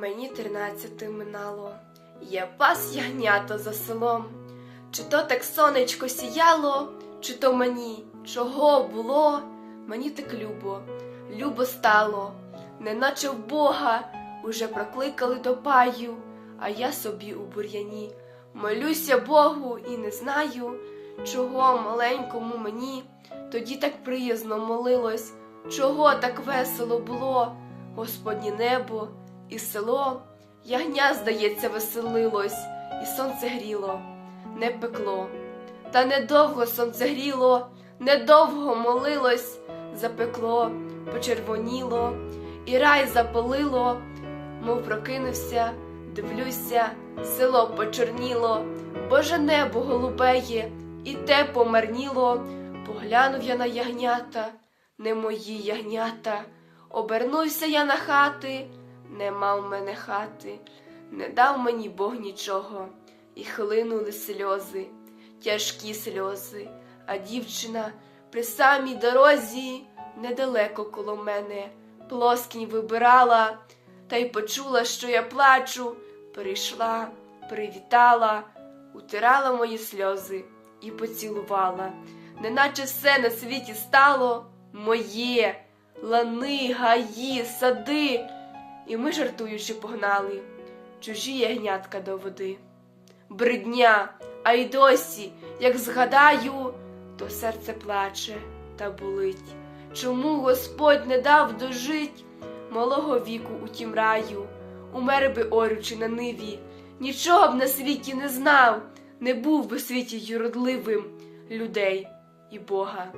Мені тринадцяти минало, я пас ягнята за селом. Чи то так сонечко сіяло, чи то мені чого було, мені так любо, любо стало, неначе в Бога уже прокликали до паю, а я собі у бур'яні. Молюся Богу і не знаю, чого маленькому мені. Тоді так приязно молилось, чого так весело було, Господнє небо і село, ягня, здається, веселилось, і сонце гріло, не пекло. Та недовго сонце гріло, недовго молилось, запекло, почервоніло, і рай запалило, мов прокинувся, дивлюся, село почорніло, Боже небо голубеє, і те помарніло. Поглянув я на ягнята, не мої ягнята, обернувся я на хати, нема в мене хати, не дав мені Бог нічого, і хлинули сльози, тяжкі сльози, а дівчина при самій дорозі, недалеко коло мене, плоскінь вибирала, та й почула, що я плачу, прийшла, привітала, утирала мої сльози і поцілувала. Неначе все на світі стало моє, лани, гаї, сади, і ми, жартуючи, погнали чужі ягнятка до води. Бридня, а й досі, як згадаю, то серце плаче та болить. Чому Господь не дав дожить малого віку у тім раю, умер би орючи на ниві, нічого б на світі не знав, не був би в світі юродливим людей і Бога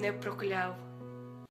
не прокляв.